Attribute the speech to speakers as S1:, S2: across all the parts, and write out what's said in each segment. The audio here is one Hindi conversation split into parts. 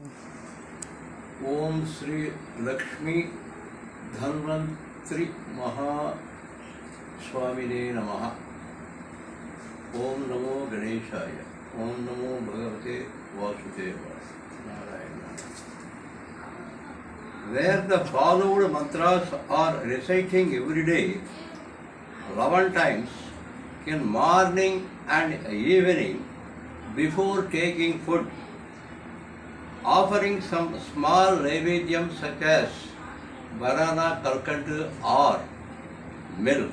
S1: ओम श्री लक्ष्मी धन्वंतरि महास्वामिने नमः ओम नमो गणेशाय ओम नमो भगवते वासुदेवाय Where the followed mantras are reciting every day 11 times in morning and evening before taking food offering some small naivedyam such as banana, kalkand or milk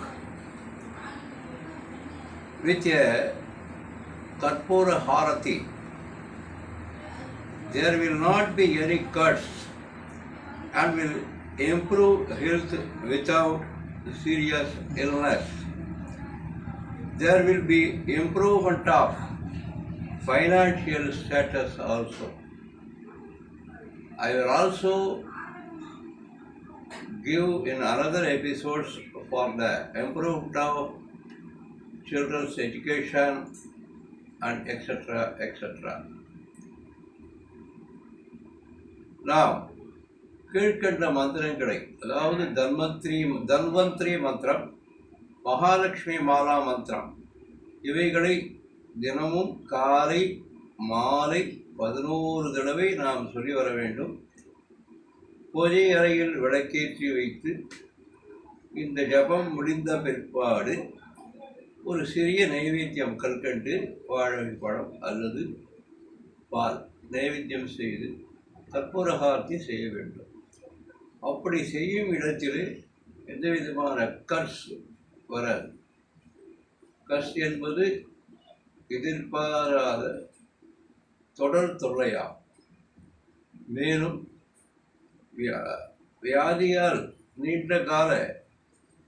S1: with a karpura harati. There will not be any cuts and will improve health without serious illness. There will be improvement of financial status also. I will also give in another episodes for the improvement of children's education and etc. etc. Now, கீழ்கண்ட மந்திரங்களை அதாவது தன்வந்திரி தன்வந்திரி மந்திரம் மகாலட்சுமி மாலா மந்திரம் இவைகளை தினமும் காலை மாலை பதினோரு தடவை நாம் சொல்லி வர வேண்டும். பூஜை அறையில் விளக்கேற்றி வைத்து இந்த ஜபம் முடிந்த பிற்பாடு ஒரு சிறிய நைவேத்தியம் கற்கண்டு வாழைப்பழம் அல்லது பால் நைவேத்தியம் செய்து கற்பூரகார்த்தி செய்ய வேண்டும். அப்படி செய்யும் இடத்திலே எந்த விதமான கர்ஸ் வராது. கர்ஸ் என்பது எதிர்பாராத தொடர் தொல்லையாகும் மேலும் வியா- வியாதியால் நீண்ட கால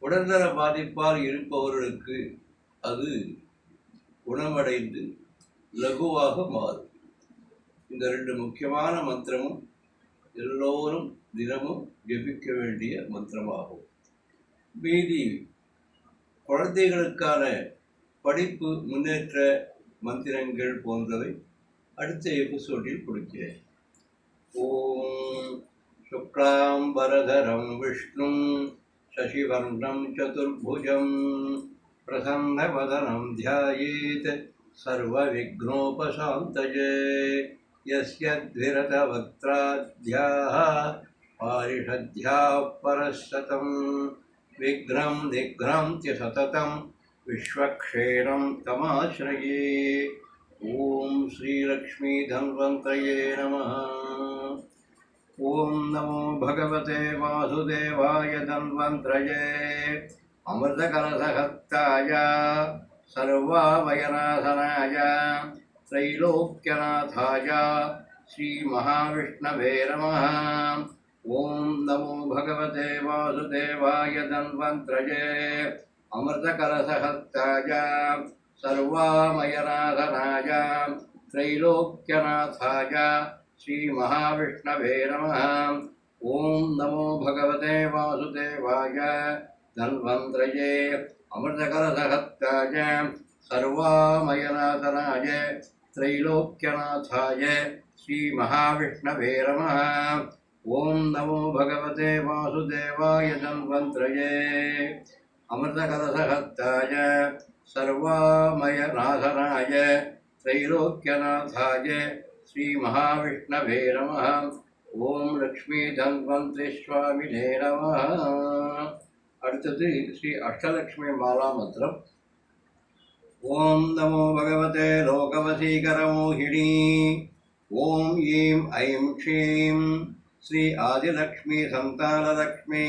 S1: உடல்நல பாதிப்பால் இருப்பவர்களுக்கு அது குணமடைந்து லகுவாக மாறும். இந்த ரெண்டு முக்கியமான மந்திரமும் எல்லோரும் தினமும் ஜபிக்க வேண்டிய மந்திரமாகும். மீதி குழந்தைகளுக்கான படிப்பு முன்னேற்ற மந்திரங்கள் போன்றவை அடுத்த எபிசோடில் கொடுக்கிறேன் ஓம் शुक्लाम्बरधरं विष्णुं शशिवर्णं चतुर्भुजं प्रसन्नवदनं ध्यायेत् सर्वविघ्नोपशान्तये यस्य द्विरथवक्त्राद्याः पारिषद्याः परशतं विघ्नं निघ्नं च सततं विश्वक्षेणं तमाश्रये ॐ श्रीलक्ष्मीधन्वन्तये नमः। ॐ नमो भगवते वासुदेवाय धन्वन्त्रये। अमृतकलसहस्ताय सर्वावयनाशनाय त्रैलोक्यनाथाय, श्रीमहाविष्णवे नमः। ॐ नमो भगवते वासुदेवाय धन्वन्त्रये। अमृतकलसहस्ताय सर्वामयनाशनाय त्रैलोक्यनाथाय श्रीमहाविष्णवे नमः। ॐ नमो भगवते वासुदेवाय, धन्वन्त्रये अमृतकलसहस्ताय सर्वामयनाथनाय, त्रैलोक्यनाथाय श्रीमहाविष्णवे नमः। ॐ नमो भगवते वासुदेवाय, धन्वन्त्रये अमृतकलसहस्ताय सर्वामयनाथनाय त्रैलोक्यनाथाय श्रीमहाविष्णवे नमः ஓம் லக்ஷ்மி தன்வந்திரி சுவாமினே நம அடுத்தது ஸ்ரீ அஷ்டலக்ஷ்மி மாலா மந்திரம் ஓம் நமோ பகவதே லோகவசீகரமோகிணி ஓம் ஈம் ஐம் க்ஷீம் ஸ்ரீ ஆதிலக்ஷ்மி சந்தானலக்ஷ்மி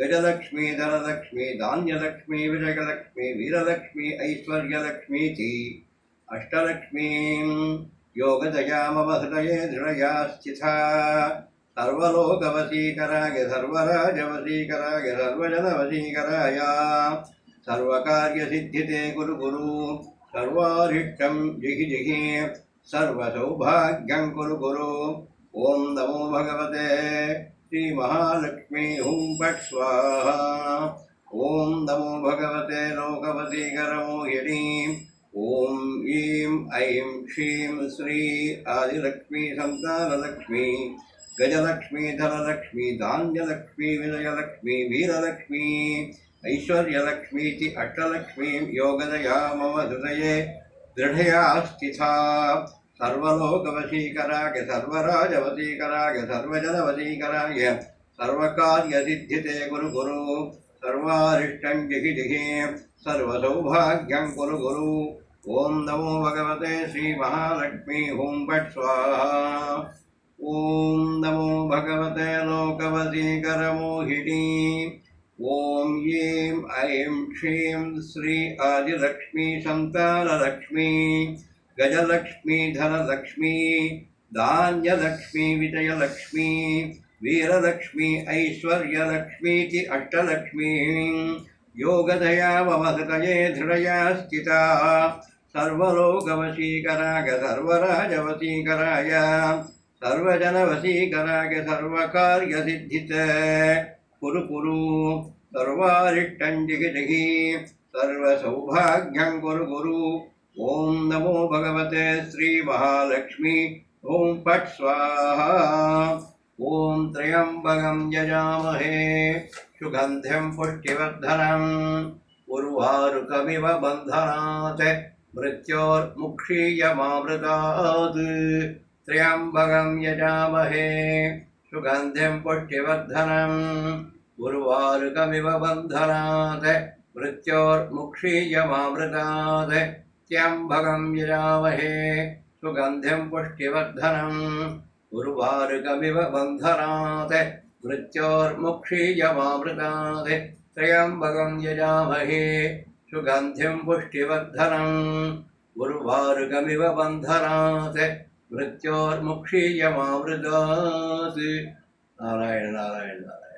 S1: गजलक्ष्मी, धनलक्ष्मी, धान्यलक्ष्मी, विजयलक्ष्मी, वीरलक्ष्मी ऐश्वर्यलक्ष्मीति अष्टलक्ष्मीं योगदयामव हृदय दृढया स्थिता सर्वलोकवशीकराय सर्वराजवशीकराय सर्वजनवशीकराय। सर्वकार्यसिद्धिते गुरु गुरु सर्वारिष्टं जिहि जिहि। सर्वसौभाग्यं कुरु गुरु ॐ नमो भगवते। श्रीमहालक्ष्मी हुं फट् स्वाहा। ॐ नमो भगवते लोकपति लोकवशीकरमोहिनी ॐ ईं ऐं श्रीं श्री आदिलक्ष्मी सन्तानलक्ष्मी गजलक्ष्मी, धनलक्ष्मी, धान्यलक्ष्मी, विजयलक्ष्मी, वीरलक्ष्मी ऐश्वर्यलक्ष्मीति अष्टलक्ष्मीं योगदया मम हृदये दृढया स्थिता सर्वलोकवशीकराय, सर्वराजवशीकराय, सर्वजनवशीकराय, सर्वकार्यसिद्धिते गुरु गुरु सर्वारिष्टं जिहि जिहि सर्वसौभाग्यं कुरु गुरु नमो भगवते श्रीमहालक्ष्मी हुं स्वाहा। ॐ नमो भगवते लोकवशीकरमोहिनी। ॐ ह्रीं ऐं श्रीं आदिलक्ष्मी गजलक्ष्मी, धनलक्ष्मी, धान्यलक्ष्मी, विजयलक्ष्मी, वीरलक्ष्मी ऐश्वर्यलक्ष्मीति अष्टलक्ष्मीं। योगदया मम हृदये दृढया स्थिता। सर्वलोकवशीकराय, सर्वराजवशीकराय, सर्वजनवशीकराय, सर्वकार्यसिद्धित। कुरु कुरु, सर्वारिष्टं जिगि सर्वसौभाग्यं कुरु गुरु ॐ नमो भगवते श्रीमहालक्ष्मी। ॐ फट् स्वाहा। ॐ त्र्यम्बकं यजामहे। सुगन्ध्यं पुष्टिवर्धनम्। उर्वारुकमिव बन्धनात्। मृत्योर्मुक्षीयमामृतात् त्र्यम्बकं यजामहे। सुगन्ध्यं पुष्टिवर्धनम्। उर्वारुकमिव बन्धनात्। त्र्यम्बकं यजामहे सुगन्ध्यं पुष्टिवर्धनम् उर्वारुकमिव बन्धनात् मृत्योर्मुक्षीयमामृतात् त्र्यम्बकं यजामहे सुगन्धिं पुष्टिवर्धनम् उर्वारुकमिव बन्धनात् मृत्योर्मुक्षीयमामृतात् नारायण नारायण नारायण।